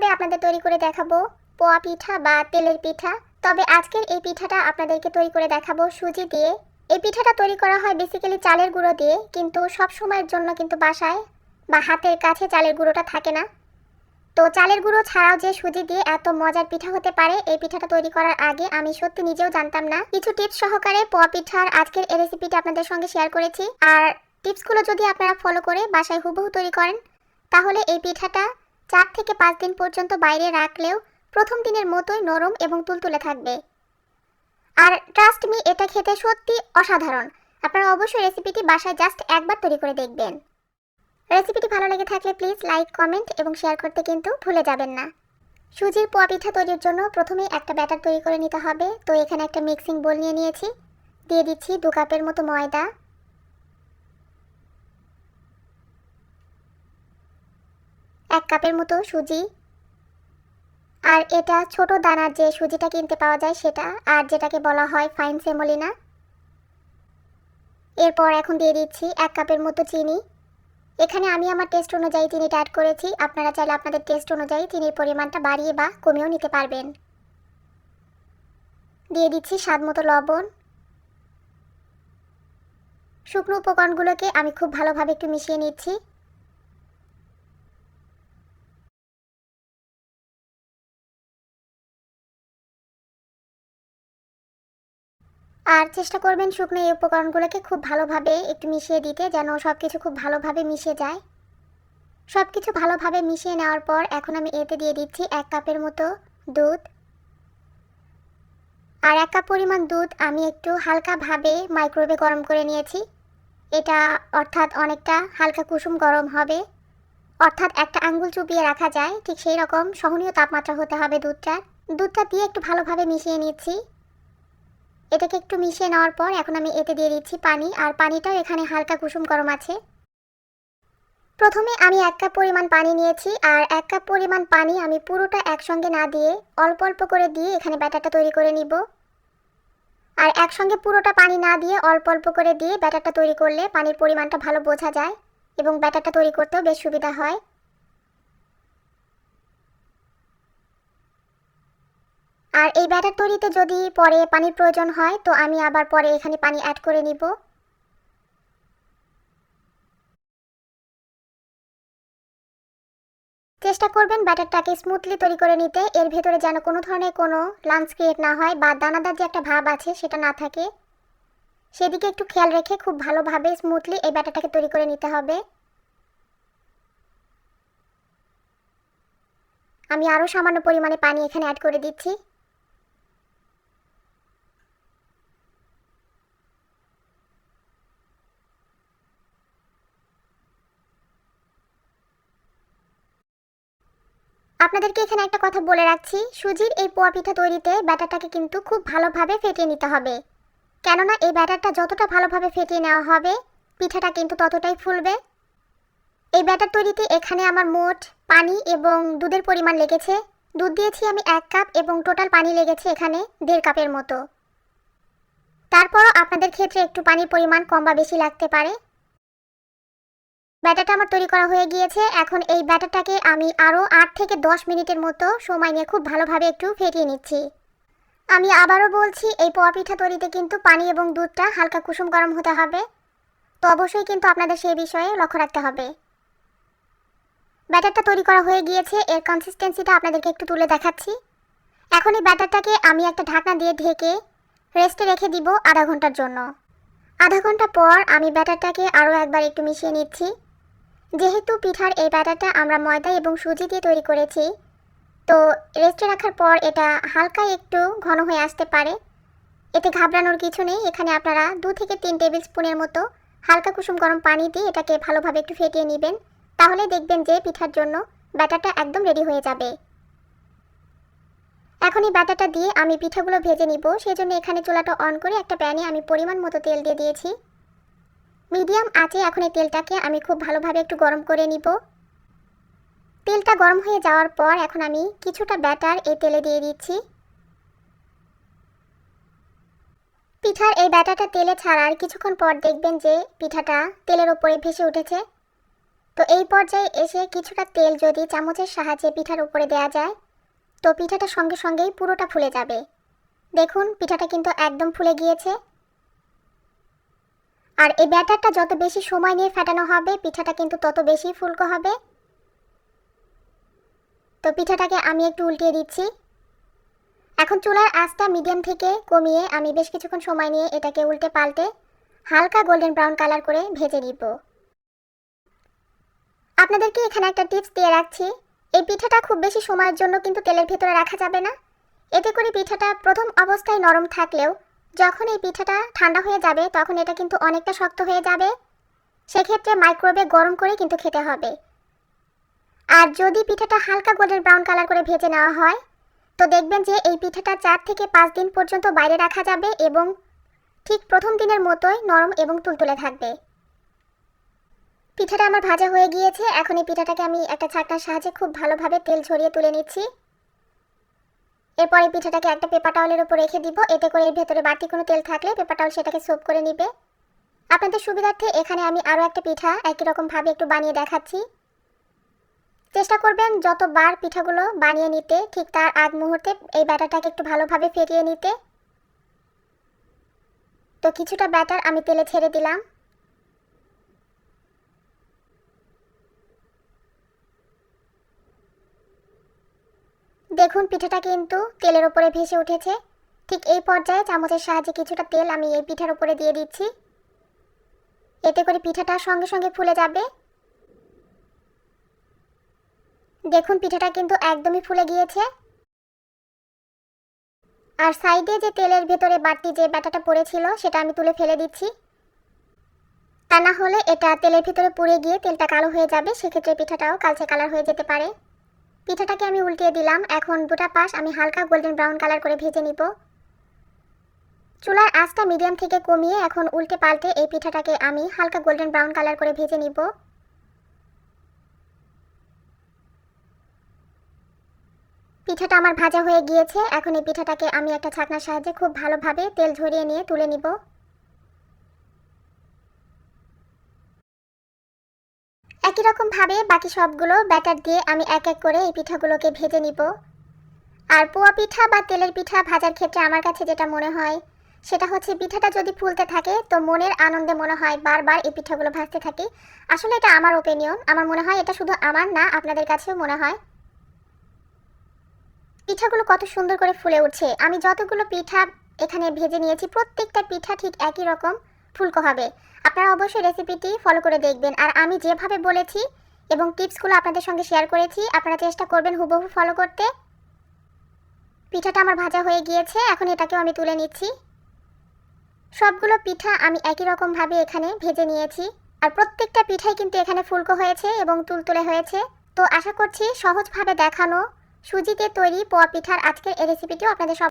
পর্বে আপনাদের তৈরি করে দেখাবো পোয়া পিঠা বা তেলের পিঠা। তবে আজকের এই পিঠাটা আপনাদেরকে তৈরি করে দেখাবো সুজি দিয়ে। এই পিঠাটা তৈরি করা হয় বেসিক্যালি চালের গুঁড়ো দিয়ে, কিন্তু সব সময়ের জন্য কিন্তু বাসায় বা হাতের কাছে চালের গুঁড়োটা থাকে না। তো চালের গুঁড়ো ছাড়াও যে সুজি দিয়ে এত মজার পিঠা হতে পারে, এই পিঠাটা তৈরি করার আগে আমি সত্যি নিজেও জানতাম না। কিছু টিপস সহকারে পোয়া পিঠার আজকের এই রেসিপিটা আপনাদের সঙ্গে শেয়ার করেছি। আর টিপসগুলো যদি আপনারা ফলো করে বাসায় হুবহু তৈরি করেন, তাহলে এই পিঠাটা চার থেকে পাঁচ দিন পর্যন্ত বাইরে রাখলেও প্রথম দিনের মতোই নরম এবং তুলতুলে থাকবে। আর ট্রাস্ট মি এটা খেতে সত্যি অসাধারণ। আপনারা অবশ্যই রেসিপিটি বাসায় জাস্ট একবার তৈরি করে দেখবেন। রেসিপিটি ভালো লেগে থাকলে প্লিজ লাইক কমেন্ট এবং শেয়ার করতে কিন্তু ভুলে যাবেন না। সুজির পোয়া পিঠা তৈরির জন্য প্রথমেই একটা ব্যাটার তৈরি করে নিতে হবে। তো এখানে একটা মিক্সিং বোল নিয়ে নিয়েছি। দিয়ে দিচ্ছি দু কাপের মতো ময়দা। এক কাপের মতো সুজি। আর এটা ছোট দানার যে সুজিটা কিনতে পাওয়া যায় সেটা, আর যেটাকে বলা হয় ফাইন সেমোলিনা এরপর এখন দিয়ে দিচ্ছি এক কাপের মতো চিনি। এখানে আমি আমার টেস্ট অনুযায়ী চিনিটা অ্যাড করেছি। আপনারা চাইলে আপনাদের টেস্ট অনুযায়ী চিনির পরিমাণটা বাড়িয়ে বা কমিয়েও নিতে পারবেন। দিয়ে দিচ্ছি স্বাদ মতো লবণ। শুকনো উপকরণগুলোকে আমি খুব ভালোভাবে একটু মিশিয়ে নিচ্ছি। আর চেষ্টা করবেন শুকনো এই উপকরণগুলোকে খুব ভালোভাবে একটু মিশিয়ে দিতে, যেন সব কিছু খুব ভালোভাবে মিশে যায়। সব কিছু ভালোভাবে মিশিয়ে নেওয়ার পর এখন আমি এতে দিয়ে দিচ্ছি এক কাপের মতো দুধ। আর এক কাপ পরিমাণ দুধ আমি একটু হালকাভাবে মাইক্রোওয়েভে গরম করে নিয়েছি। এটা অর্থাৎ অনেকটা হালকা কুসুম গরম হবে। অর্থাৎ একটা আঙ্গুল চুপিয়ে রাখা যায়, ঠিক সেই রকম সহনীয় তাপমাত্রা হতে হবে দুধটার। দুধটা দিয়ে একটু ভালোভাবে মিশিয়ে নিচ্ছি। এটাকে একটু মিশিয়ে নেওয়ার পর এখন আমি এতে দিয়ে দিচ্ছি পানি, আর পানিটাও এখানে হালকা কুসুম গরম আছে। প্রথমে আমি এক কাপ পরিমাণ পানি নিয়েছি, আর এক কাপ পরিমাণ পানি আমি পুরোটা একসঙ্গে না দিয়ে অল্প অল্প করে দিয়ে এখানে ব্যাটারটা তৈরি করে নিব। আর একসঙ্গে পুরোটা পানি না দিয়ে অল্প অল্প করে দিয়ে ব্যাটারটা তৈরি করলে পানির পরিমাণটা ভালো বোঝা যায় এবং ব্যাটারটা তৈরি করতেও বেশ সুবিধা হয়। আর এই ব্যাটার তৈরিতে যদি পরে পানির প্রয়োজন হয়, তো আমি আবার পরে এখানে পানি অ্যাড করে নিব। চেষ্টা করবেন ব্যাটারটাকে স্মুথলি তৈরি করে নিতে। এর ভেতরে যেন কোনো ধরনের কোনো লাঞ্চ ক্রিয়েট না হয় বা দানাদার যে একটা ভাব আছে সেটা না থাকে। সেদিকে একটু খেয়াল রেখে খুব ভালোভাবে স্মুথলি এই ব্যাটারটাকে তৈরি করে নিতে হবে। আমি আরও সামান্য পরিমাণে পানি এখানে অ্যাড করে দিচ্ছি। আপনাদেরকে এখানে একটা কথা বলে রাখছি। সুজির এই পোয়া পিঠা তৈরিতে ব্যাটারটাকে কিন্তু খুব ভালোভাবে ফেটিয়ে নিতে হবে। কেননা এই ব্যাটারটা যতটা ভালোভাবে ফেটিয়ে নেওয়া হবে, পিঠাটা কিন্তু ততটাই ফুলবে। এই ব্যাটার তৈরিতে এখানে আমার মোট পানি এবং দুধের পরিমাণ লেগেছে। দুধ দিয়েছি আমি এক কাপ এবং টোটাল পানি লেগেছে এখানে দেড় কাপের মতো। তারপরও আপনাদের ক্ষেত্রে একটু পানির পরিমাণ কম বা বেশি লাগতে পারে। ব্যাটারটা আমার তৈরি করা হয়ে গিয়েছে। এখন এই ব্যাটারটাকে আমি আরও আট থেকে দশ মিনিটের মতো সময় নিয়ে খুব ভালোভাবে একটু ফেটিয়ে নিচ্ছি। আমি আবারও বলছি, এই পোয়া পিঠা তৈরিতে কিন্তু পানি এবং দুধটা হালকা কুসুম গরম হতে হবে। তো অবশ্যই কিন্তু আপনাদের সেই বিষয়ে লক্ষ্য রাখতে হবে। ব্যাটারটা তৈরি করা হয়ে গিয়েছে, এর কনসিস্টেন্সিটা আপনাদেরকে একটু তুলে দেখাচ্ছি। এখন এই ব্যাটারটাকে আমি একটা ঢাকনা দিয়ে ঢেকে রেস্টে রেখে দিব আধা ঘণ্টার জন্য। আধা ঘণ্টা পর আমি ব্যাটারটাকে আরও একবার একটু মিশিয়ে নিচ্ছি। যেহেতু পিঠার এই ব্যাটারটা আমরা ময়দা এবং সুজি দিয়ে তৈরি করেছি, তো রেস্টে রাখার পর এটা হালকা একটু ঘন হয়ে আসতে পারে। এতে ঘাবড়ানোর কিছু নেই, এখানে আপনারা দু থেকে তিন টেবিল স্পুনের মতো হালকা কুসুম গরম পানি দিয়ে এটাকে ভালোভাবে একটু ফেটিয়ে নেবেন। তাহলে দেখবেন যে পিঠার জন্য ব্যাটারটা একদম রেডি হয়ে যাবে। এখন এই ব্যাটারটা দিয়ে আমি পিঠাগুলো ভেজে নিব। সেই জন্য এখানে চুলাটা অন করে একটা প্যানে আমি পরিমাণ মতো তেল দিয়ে দিয়েছি। মিডিয়াম আঁচে এখন এই তেলটাকে আমি খুব ভালোভাবে একটু গরম করে নিব। তেলটা গরম হয়ে যাওয়ার পর এখন আমি কিছুটা ব্যাটার এই তেলে দিয়ে দিচ্ছি। পিঠার এই ব্যাটারটা তেলে ছাড়ার কিছুক্ষণ পর দেখবেন যে পিঠাটা তেলের ওপরে ভেসে উঠেছে। তো এই পর্যায়ে এসে কিছুটা তেল যদি চামচের সাহায্যে পিঠার উপরে দেওয়া যায়, তো পিঠাটা সঙ্গে সঙ্গেই পুরোটা ফুলে যাবে। দেখুন, পিঠাটা কিন্তু একদম ফুলে গিয়েছে। আর এই ব্যাটারটা যত বেশি সময় নিয়ে ফেটানো হবে, পিঠাটা কিন্তু তত বেশি ফুলকো হবে। তো পিঠাটাকে আমি একটু উল্টিয়ে দিচ্ছি। এখন চুলার আঁচটা মিডিয়াম থেকে কমিয়ে আমি বেশ কিছুক্ষণ সময় নিয়ে এটাকে উল্টে পাল্টে হালকা গোল্ডেন ব্রাউন কালার করে ভেজে নিব। আপনাদেরকে এখানে একটা টিপস দিয়ে রাখছি, এই পিঠাটা খুব বেশি সময়ের জন্য কিন্তু তেলের ভেতরে রাখা যাবে না। এতে করে পিঠাটা প্রথম অবস্থায় নরম থাকলেও যখন এই পিঠাটা ঠান্ডা হয়ে যাবে, তখন এটা কিন্তু অনেকটা শক্ত হয়ে যাবে। সেক্ষেত্রে মাইক্রোওয়েভে গরম করে কিন্তু খেতে হবে। আর যদি পিঠাটা হালকা গোল্ডেন ব্রাউন কালার করে ভেজে নেওয়া হয়, তো দেখবেন যে এই পিঠাটা চার থেকে পাঁচ দিন পর্যন্ত বাইরে রাখা যাবে এবং ঠিক প্রথম দিনের মতোই নরম এবং তুলতুলে থাকবে। পিঠাটা আমার ভাজা হয়ে গিয়েছে। এখন এই পিঠাটাকে আমি একটা ছাকনার সাহায্যে খুব ভালোভাবে তেল ঝরিয়ে তুলে নিচ্ছি। এরপরে পিঠাটাকে একটা পেপার টাওয়ালের উপর রেখে দিব। এতে করে এর ভেতরে বাড়তি কোনো তেল থাকলে পেপার টাওয়াল সেটাকে সোপ করে নিবে। আপনাদের সুবিধার্থে এখানে আমি আরও একটা পিঠা একই রকমভাবে একটু বানিয়ে দেখাচ্ছি। চেষ্টা করবেন যতবার পিঠাগুলো বানিয়ে নিতে, ঠিক তার আগ মুহূর্তে এই ব্যাটারটাকে একটু ভালোভাবে ফেটিয়ে নিতে। তো কিছুটা ব্যাটার আমি তেলে ছেড়ে দিলাম। দেখুন, পিঠাটা কিন্তু তেলের উপরে ভেসে উঠেছে। ঠিক এই পর্যায়ে চামচের সাহায্যে কিছুটা তেল আমি এই পিঠার উপরে দিয়ে দিচ্ছি। এতে করে পিঠাটা সঙ্গে সঙ্গে ফুলে যাবে। দেখুন, পিঠাটা কিন্তু একদমই ফুলে গিয়েছে। আর সাইডে যে তেলের ভেতরে বাড়তি যে ব্যাটাটা পড়েছিল, সেটা আমি তুলে ফেলে দিচ্ছি। তা না হলে এটা তেলের ভিতরে পুড়ে গিয়ে তেলটা কালো হয়ে যাবে, সেক্ষেত্রে পিঠাটাও কালচে কালার হয়ে যেতে পারে। পিঠাটাকে আমি উল্টিয়ে দিলাম। এখন দুটা পাশ আমি হালকা গোল্ডেন ব্রাউন কালার করে ভেজে নিব। চুলার আঁচটা মিডিয়াম থেকে কমিয়ে এখন উল্টে পাল্টে এই পিঠাটাকে আমি হালকা গোল্ডেন ব্রাউন কালার করে ভেজে নিব। পিঠাটা আমার ভাজা হয়ে গিয়েছে। এখন এই পিঠাটাকে আমি একটা ছাকনার সাহায্যে খুব ভালোভাবে তেল ঝরিয়ে নিয়ে তুলে নিব। একই রকম ভাবে বাকি সবগুলো ব্যাটার দিয়ে আমি এক এক করে এই পিঠাগুলোকে ভেজে নিব। আর পোয়া পিঠা বা তেলের পিঠা ভাজার ক্ষেত্রে আমার কাছে যেটা মনে হয়, সেটা হচ্ছে পিঠাটা যদি ফুলতে থাকে তো মনের আনন্দে মনে হয় বারবার এই পিঠাগুলো ভাজতে থাকি। আসলে এটা আমার ওপিনিয়ন আমার মনে হয় এটা শুধু আমার না, আপনাদের কাছেও মনে হয়। পিঠাগুলো কত সুন্দর করে ফুলে উঠছে। আমি যতগুলো পিঠা এখানে ভেজে নিয়েছি, প্রত্যেকটা পিঠা ঠিক একই রকম। ফুলকো হবে। আপনারা অবশ্যই রেসিপিটি ফলো করে দেখবেন। আর আমি যেভাবে বলেছি এবং টিপসগুলো আপনাদের সঙ্গে শেয়ার করেছি, আপনারা চেষ্টা করবেন হুবহু ফলো করতে। পিঠাটা আমার ভাজা হয়ে গিয়েছে, এখন এটাকেও আমি তুলে নিচ্ছি। সবগুলো পিঠা আমি একই রকমভাবে এখানে ভেজে নিয়েছি। আর প্রত্যেকটা পিঠাই কিন্তু এখানে ফুলকো হয়েছে এবং তুলতুলে হয়েছে। তো আশা করছি সহজভাবে দেখানো সুজিতে তৈরি পোয়া পিঠার আজকের এই রেসিপিটিও আপনাদের সব